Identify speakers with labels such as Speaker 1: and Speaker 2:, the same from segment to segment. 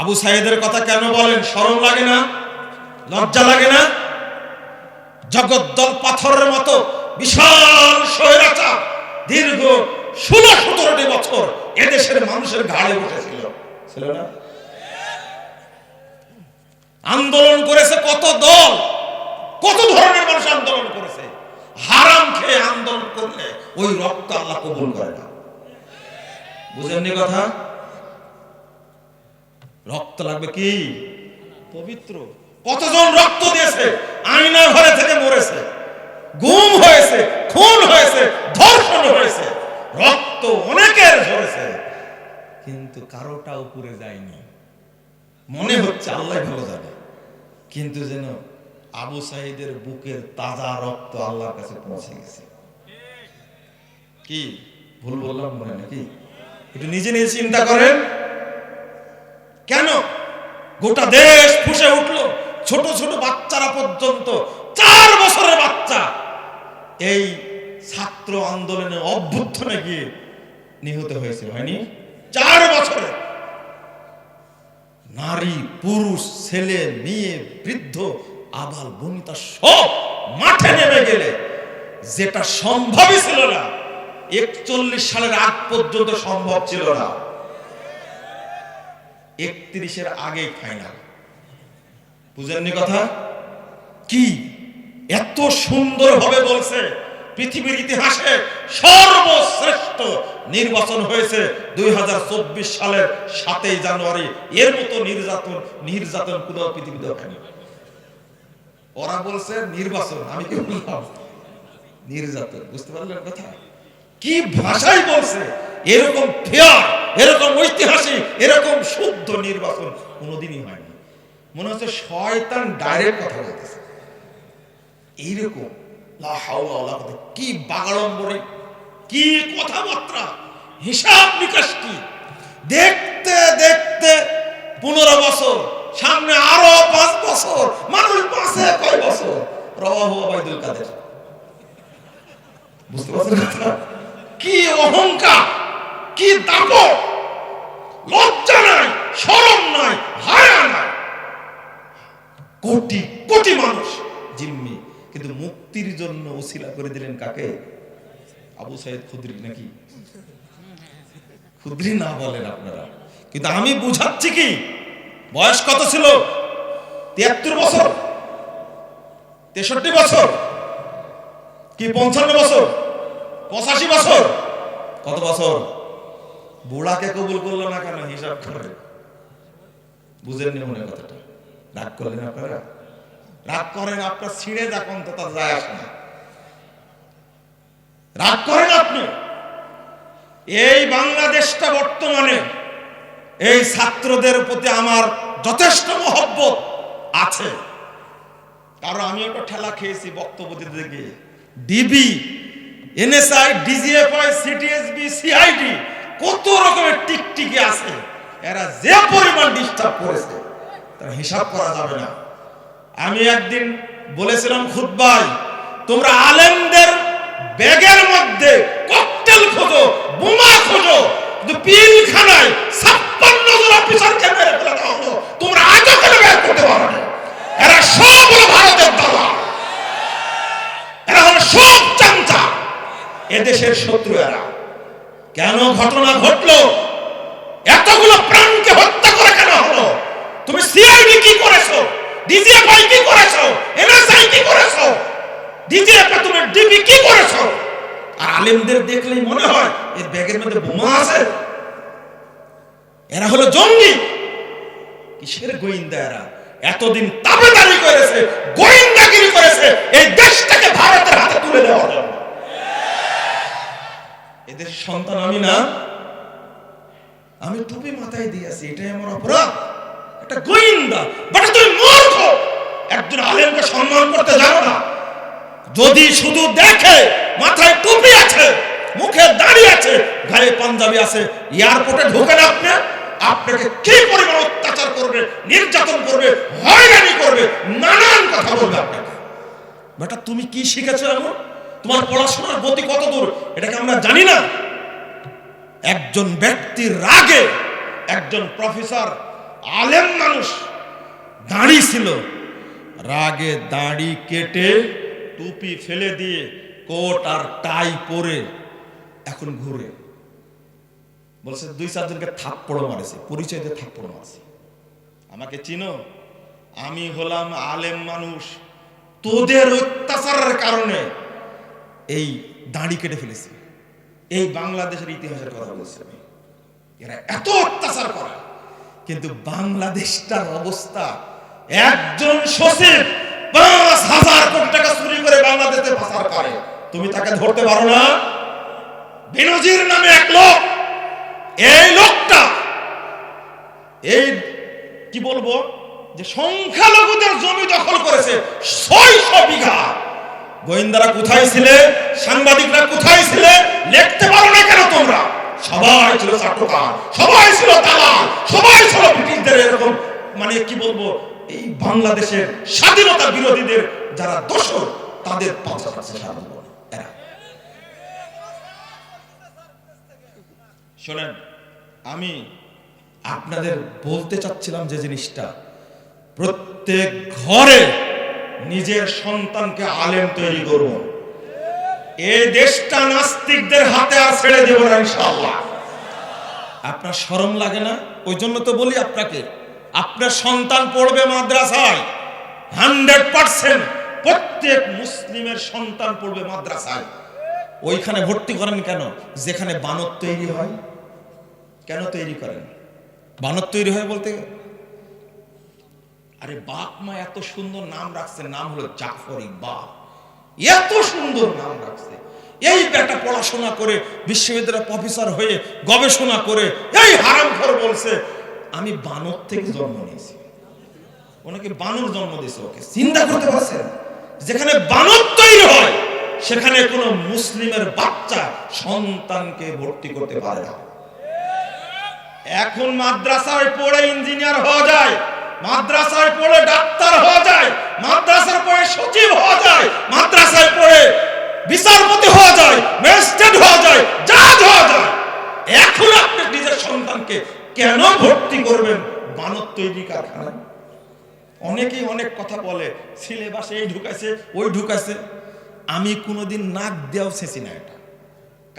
Speaker 1: আবু সাহেদের কথা কেন বলেন? শরম লাগে না? লজ্জা লাগে না? জগদ্দল পাথরের মতো বিশাল স্বৈরাচার দীর্ঘ ষোলো সতেরোটি বছর এদেশের মানুষের ঘাড়ে উঠেছিল আন্দোলন করেছে কত দল? কত ধরনের মানুষ আন্দোলন করেছে? হারাম খেয়ে আন্দোলন করলে ওই রক্ত আল্লাহ কবুল করে না। বুঝেননি কথা? রক্ত লাগবে কি? পবিত্র। কতজন রক্ত দিয়েছে? আয়না ঘরে থেকে মরেছে। গুম হয়েছে, খুন হয়েছে, ধর্ষণ হয়েছে। রক্ত অনেকের ঝরেছে। কিন্তু কারোটা উপরে যায়নি। মনে হচ্ছে আল্লাহ ভালো জানে। কিন্তু যেন আবু সাহিদের বুকের তাজা রক্ত আল্লাহর কাছে পৌঁছে গেছে। কি? ভুল বললাম মনে নাকি? একটু নিজে নিজে চিন্তা করেন। কেন? গোটা দেশ ফুসে উঠল ছোট ছোট বাচ্চারা পর্যন্ত চার বছরের বাচ্চা। এই ছাত্র আন্দোলনে অভ্যুত্থানে গিয়ে নিহত হয়েছে হয়নি? চার বছরে। নারী পুরুষ ছেলে মেয়ে বৃদ্ধ আবাল বনিতা সব মাঠে নেমে গেলে যেটা সম্ভবই ছিল না একচল্লিশ সালের আগ পর্যন্ত সম্ভব ছিল না। একত্রিশের আগেই ফাইনাল বুঝেননি কথা? কি? এত সুন্দর ভাবে বলছে, পৃথিবীর ইতিহাসে সর্বশ্রেষ্ঠ নির্বাচন হয়েছে দুই সালের সাতই জানুয়ারি। এর মতো নির্যাতন নির্যাতন কোথাও পৃথিবীতে হয়নি। ওরা বলছে নির্বাচন, আমি কি বললাম? নির্যাতন, বুঝতে পারলেন কথা? কি ভাষায় বলছে? এরকম ফেয়ার, এরকম ঐতিহাসিক, এরকম শুদ্ধ কোনোদিনই হয়নি। মনে হচ্ছে শয়তান ডাইরেক্ট কথা বলতেছে। এইরকম। কি বাগাড়ম্বরে, কি কথাবার্তা, হিসাব নিকাশ কি? দেখতে দেখতে পনেরো বছর, সামনে আরও পাঁচ বছর, মানুষ বাঁচে কয় বছর? রবাহ আবাইদুল কাদের। বুঝতে পারছেন কি অহংকার, কি দাপট লজ্জা নাই শরম নাই হায়া নাই কোটি কোটি মানুষ। জিম্মি। কিন্তু মুক্তির জন্য ওসিলা করে দিলেন কাকে? আবু সাইদ খুদ্রি নাকি? খুদ্রি না বলেন আপনারা। কিন্তু আমি বুঝাচ্ছি কি? বয়স কত ছিল? তিয়াত্তর বছর? তেষট্টি বছর? কি পঞ্চান্ন বছর? পঁচাশি বছর? কত বছর? বুড়াকে কবুল করল না কেন? হিসাব করে। বুঝেননি মনে কথাটা? রাগ করলেন আপনারা? রাগ করেন, আপনার ছিঁড়ে যখন তো তার যায় আসে না। রাগ করেন আপনি। এই বাংলাদেশটা বর্তমানে এই ছাত্রদের প্রতি আমার যথেষ্ট মহব্বত আছে। কারণ আমি একটা ঠেলা খেয়েছি বক্তব্য দিতে গিয়ে। DB NSI DGFI CTSB CID কত রকমের টিকটিকি আছে। এরা যে পরিমাণ ডিস্টার্ব করেছে। তার হিসাব করা যাবে না। আমি একদিন বলেছিলাম খুদ্বাই তোমরা আলেমদের ব্যাগের মধ্যে ককটেল খোঁজো, বোমা খোঁজো, কিন্তু পিলখানায় ছাপ্পান্ন জন অফিসারকে মেরে ফেলে দেওয়া হলো। তোমরা আজও কেন বের করতে পারো না? এরা সব হলো ভারতের দাদা এরা হলো সব চামচা। এদেশের শত্রু এরা। কেন ঘটনা ঘটলো এতগুলো প্রাণকে হত্যা করে কেন হলো তুমি সিআইডি কি করেছ ডিজিএফআই কি করেছ এনএসআই কি করেছ ডিজিএফআই তুমি ডিবি কি করেছ আর আলেমদের দেখলেই মনে হয় এর ব্যাগের মধ্যে বোমা আছে। এরা হলো জঙ্গি। কিসের গোয়েন্দা এরা? এতদিন তাবেদারি করেছে, গোয়েন্দাগিরি করেছে, এই দেশটাকে ভারতের হাতে তুলে দেওয়ার জন্য। এদের সন্তান আমি না। আমি টুপি মাথায় দিয়েছি এটাই আমার অপরাধ। একটা গোয়েন্দা। বাট তুমি মূর্খ! একজন আলেমকে সম্মান করতে জানো না। যদি শুধু দেখে মাথায় টুপি আছে, মুখে দাড়ি আছে, গায়ে পাঞ্জাবি আছে, এয়ারপোর্টে ঢোকেন আপনি? আপনাকে কি পরিমাণ অত্যাচার করবে, নির্যাতন করবে, হয়রানি করবে? নানান কথা বলবে আপনাকে। বেটা, তুমি কি শিখেছো এমন? তোমার পড়াশোনার গতি কত দূর? এটাকে আমরা জানি না। একজন ব্যক্তির রাগে একজন প্রফেসর আলেম মানুষ দাড়ি ছিল। রাগে দাঁড়ি কেটে টুপি ফেলে দিয়ে কোট আর টাই পরে এখন ঘুরে। বলছে, দুই চারজনকে থাপ্পড় মারেছে, পরিচয় দিয়ে থাপ্পড় মারছে। আমাকে চিনো, আমি হলাম আলেম মানুষ। তোদের অত্যাচারের কারণে এই দাঁড়ি কেটে ফেলেছি। এই বাংলাদেশের ইতিহাসের কথা বলছি আমি। এরা এত অত্যাচার করে, কিন্তু বাংলাদেশটার অবস্থা, একজন সচিব পাঁচ হাজার কোটি টাকা চুরি করে বাংলাদেশে পাচার করে। তুমি তাকে ধরতে পারো না? বেনজির নামে এক লোক। এই লোকটা এই কি বলব? যে সংখ্যালঘুদের জমি দখল করেছে, ছয়শো বিঘা। গোয়েন্দারা কোথায় ছিলে? সাংবাদিকরা কোথায় ছিলে? লিখতে পারো না কেন তোমরা? সবাই ছিল চাট্টকার সবাই ছিল দালাল, সবাই ছিল ব্রিটিশদের এরকম মানে কি বলব? এই বাংলাদেশের স্বাধীনতা বিরোধীদের যারা দোষর, তাদের শোনেন, আমি আপনাদের বলতে চাচ্ছিলাম যে জিনিসটা, প্রত্যেক ঘরে নিজের সন্তানকে আলেম তৈরি করব এই দেশটা নাস্তিকদের হাতে আর ছেড়ে দেব না ইনশাআল্লাহ। আপনার শরম লাগে না? ওই জন্য তো বলি আপনাকে আপনার সন্তান পড়বে মাদ্রাসায়। হান্ড্রেড পার্সেন্ট প্রত্যেক মুসলিমের সন্তান পড়বে মাদ্রাসায়। ওইখানে ভর্তি করেন কেন? যেখানে বানর তৈরি হয়। কেন তৈরি করেন? বানর তৈরি হয় বলতে? আরে বাপ মা এত সুন্দর নাম রাখছে, নাম হলো জাফর ইকবাল এত সুন্দর নাম রাখছে। এই বেটা পড়াশোনা করে বিশ্ববিদ্যালয়ের প্রফেসর হয়ে গবেষণা করে এই হারামখোর বলছে আমি বানর থেকে জন্ম নিয়েছি। ওনাকে বানর জন্ম দিয়েছে ওকে। চিন্তা করতে পারছেন? যেখানে বানর তৈরি হয় সেখানে কোনো মুসলিমের বাচ্চা সন্তানকে ভর্তি করতে পারে না। এখন মাদ্রাসায় পড়ে ইঞ্জিনিয়ার হওয়া যায় মাদ্রাসায় পড়ে ডাক্তার হওয়া যায় মাদ্রাসায় পড়ে সচিব হওয়া যায় মাদ্রাসায় পড়ে বিচারপতি হওয়া যায় ম্যাজিস্ট্রেট হওয়া যায় জাজ হওয়া যায়। এখন আপনি নিজের সন্তানকে কেন ভর্তি করবেন? বানর তৈরি কারখানায়। অনেকেই অনেক কথা বলে, সিলেবাসে এই ঢুকাইছে, ওই ঢুকাইছে। আমি কোনোদিন নাক দেওয়াও শেষি না এটা।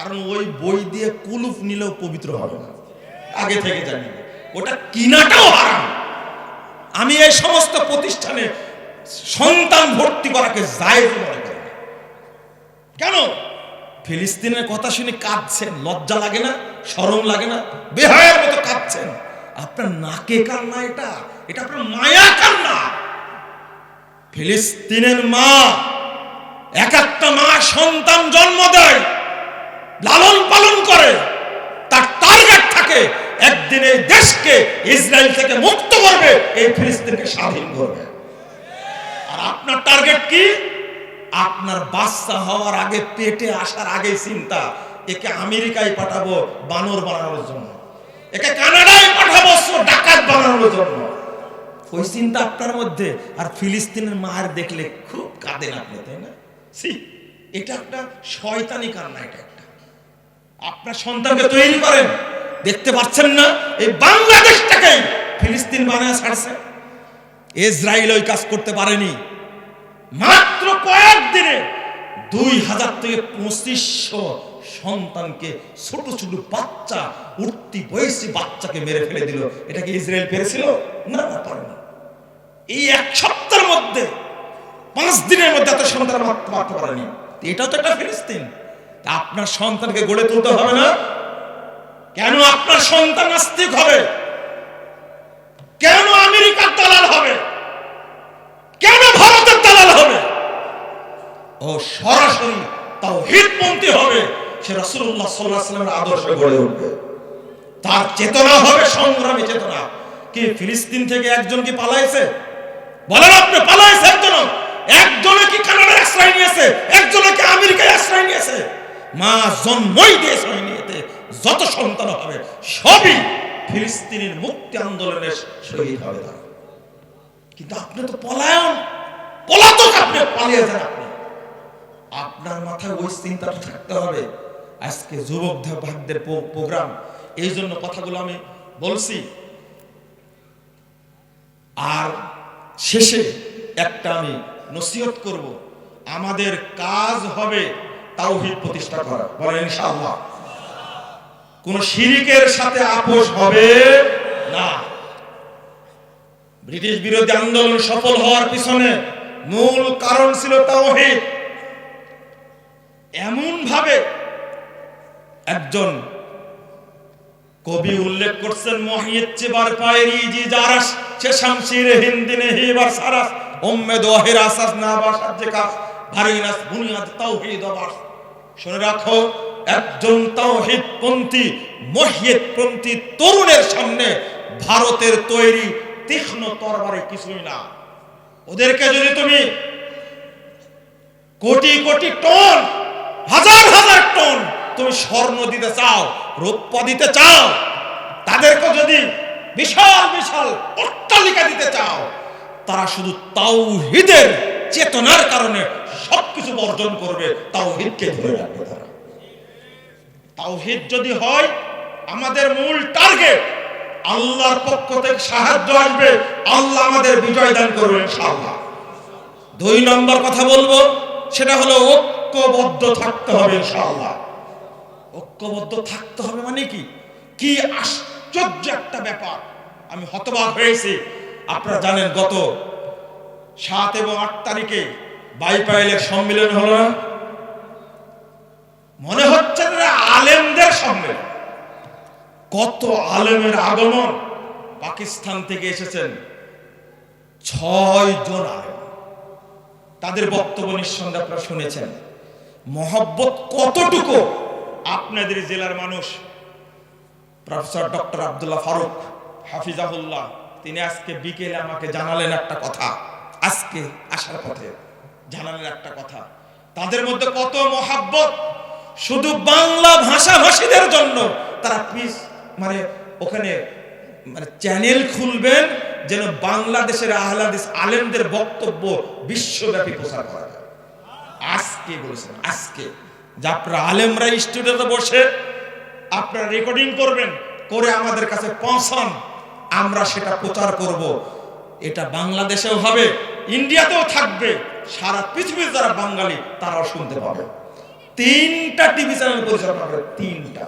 Speaker 1: কারণ ওই বই দিয়ে কুলুপ নিলেও পবিত্র হবে না। আগে থেকে জানি। ওটা কিনাটাও হারাম। আমি এই সমস্ত প্রতিষ্ঠানে সন্তান ভর্তি করাকে জায়েজ মনে করি কেন? ফিলিস্তিনের কথা শুনে কাঁদছেন, লজ্জা লাগে না, শরম লাগে না, বেহায়ের মতো কাঁদছেন। আপনার নাকে কান্না এটা? এটা আপনার মায়া কান্না? ফিলিস্তিনের মা এক একটা মা সন্তান জন্ম দেয়, লালন পালন করে। তার টার্গেট থাকে, একদিন এই দেশকে ইসরায়েল থেকে মুক্ত করবে, এই ফিলিস্তিনকে স্বাধীন করবে। আর আপনার টার্গেট কি? আপনার বাচ্চা হওয়ার আগে, পেটে আসার আগে চিন্তা, একে আমেরিকায় পাঠাবো বানর বানানোর জন্য। একে কানাডায় পাঠাবো ডাকাত বানানোর জন্য। ওই চিন্তা আপনার মধ্যে, আর ফিলিস্তিনের মায়ের দেখলে খুব কাঁদেন আপনি, তাই না? সি এটা একটা শয়তানি কান্না, এটা একটা। আপনার সন্তানকে তৈরি করেন, দেখতে পাচ্ছেন না, এই বাংলাদেশটাকেই ফিলিস্তিন বানায় ছাড়ছে। ইসরায়েল ওই কাজ করতে পারেনি। মাত্র কয়েকদিনে দুই হাজার থেকে পঁচিশশো সন্তানকে ছোট ছোট বাচ্চা, উঠতি বয়সী বাচ্চাকে মেরে ফেলে দিল। এটা কি ইসরায়েল পেরেছিল? না না পারেনি এই এক সপ্তাহের মধ্যে, পাঁচ দিনের মধ্যে এত সন্তান মারতে পারেনি। এটাও তো একটা ফিলিস্তিন। আপনার সন্তানকে গড়ে তুলতে হবে না। কেন আপনার সন্তান নাস্তিক হবে? কেন আমেরিকার দালাল হবে কেন ভারতের দালাল হবে ও সরাসরি তাও হিতপন্থী হবে সে রাসূলুল্লাহ সাল্লাল্লাহু আলাইহি সাল্লামের আদর্শে গড়ে উঠবে। তার চেতনা হবে সংগ্রামী চেতনা। কি ফিলিস্তিন থেকে একজন কি পালাইছে? বলেন আপনি পালাইছে একজন। একজনে কি কানাডার আশ্রয় নিয়েছে? একজনে কি আমেরিকায় আশ্রয় নিয়েছে? মা জন্মই দিয়েছে ওই নিয়েতে যত সন্তান হবে সবই ফিলিস্তিনের মুক্তি আন্দোলনের শহীদ হবে তারা। কিন্তু আপনি তো পলায়ন। পলাতক আপনি পালিয়ে যান আপনি। আপনার মাথায় ওই চিন্তাটা থাকতে হবে। আজকে যুবক ভাগদের প্রোগ্রাম এই জন্য কথাগুলো আমি বলছি। আর শেষে একটা আমি নসিহত করব, আমাদের কাজ হবে তাওহীদ প্রতিষ্ঠা করা। বলেন ইনশাআল্লাহ। কোন শিরিকের সাথে আপোষ হবে না। ব্রিটিশ বিরোধী আন্দোলন সফল হওয়ার পিছনে মূল কারণ ছিল তাওহীদ। এমন ভাবে একজন কবি উল্লেখ করছেন মহিয়ত চেবার পায়রি জি জারাস সে শামশির সারাস আসাস না বাসার যে ভারিনাস বুনিয়াদ শুনে রাখো, একজন মহিয়ত পন্থী তরুণের সামনে ভারতের তৈরি তীক্ষ্ণ তরবারে কিছুই না। ওদেরকে যদি তুমি কোটি কোটি টন হাজার হাজার টন তুমি স্বর্ণ দিতে চাও, রৌপ্য দিতে চাও তাদেরকে যদি বিশাল বিশাল অট্টালিকা দিতে চাও, তারা শুধু তাওহিদের চেতনার কারণে সবকিছু বর্জন করবে, তাওহিদকে ধরে রাখবে তারা। তাওহিদ যদি হয়, আমাদের মূল টার্গেট, আল্লাহর পক্ষ থেকে সাহায্য আসবে, আল্লাহ আমাদের বিজয় দান করবে, ইনশাআল্লাহ। দুই নম্বর কথা বলব, সেটা হলো ঐক্যবদ্ধ থাকতে হবে ইনশাআল্লাহ। ঐক্যবদ্ধ থাকতে হবে মানে কি? কি আশ্চর্য একটা ব্যাপার। আমি হতবাক হয়েছি। আপনারা জানেন গত সাত এবং আট তারিখে বাইপাইলের সম্মেলন হলো না? মনে হচ্ছে না আলেমদের সম্মেলন। কত আলেমের আগমন পাকিস্তান থেকে এসেছেন ছয় জন আলেম। তাদের বক্তব্য নিঃসন্দেহে আপনারা শুনেছেন। মহব্বত কতটুকু? আপনাদের জেলার মানুষ। প্রফেসর ডক্টর আব্দুল্লাহ ফারুক হাফিজাহুল্লাহ, তিনি আজকে বিকেলে আমাকে জানালেন একটা কথা। আজকে আসার পথে জানালেন একটা কথা। তাদের মধ্যে কত মহাব্বত? শুধু বাংলা ভাষাভাষীদের জন্য। তারা পিস মানে ওখানে মানে চ্যানেল খুলবেন, যেন বাংলাদেশের আহলাদিস আলেমদের বক্তব্য বিশ্বব্যাপী প্রচার করা যায়। আজকে বলেছেন, আজকে যে আপনারা আলেমরা স্টুডিওতে বসে আপনারা রেকর্ডিং করবেন, করে আমাদের কাছে পৌঁছান, আমরা সেটা প্রচার করব। এটা বাংলাদেশেও হবে, ইন্ডিয়াতেও থাকবে, সারা পৃথিবীর যারা বাঙালি তারাও শুনতে পাবে। তিনটা টিভি চ্যানেল পরিচালনা করে তিনটা।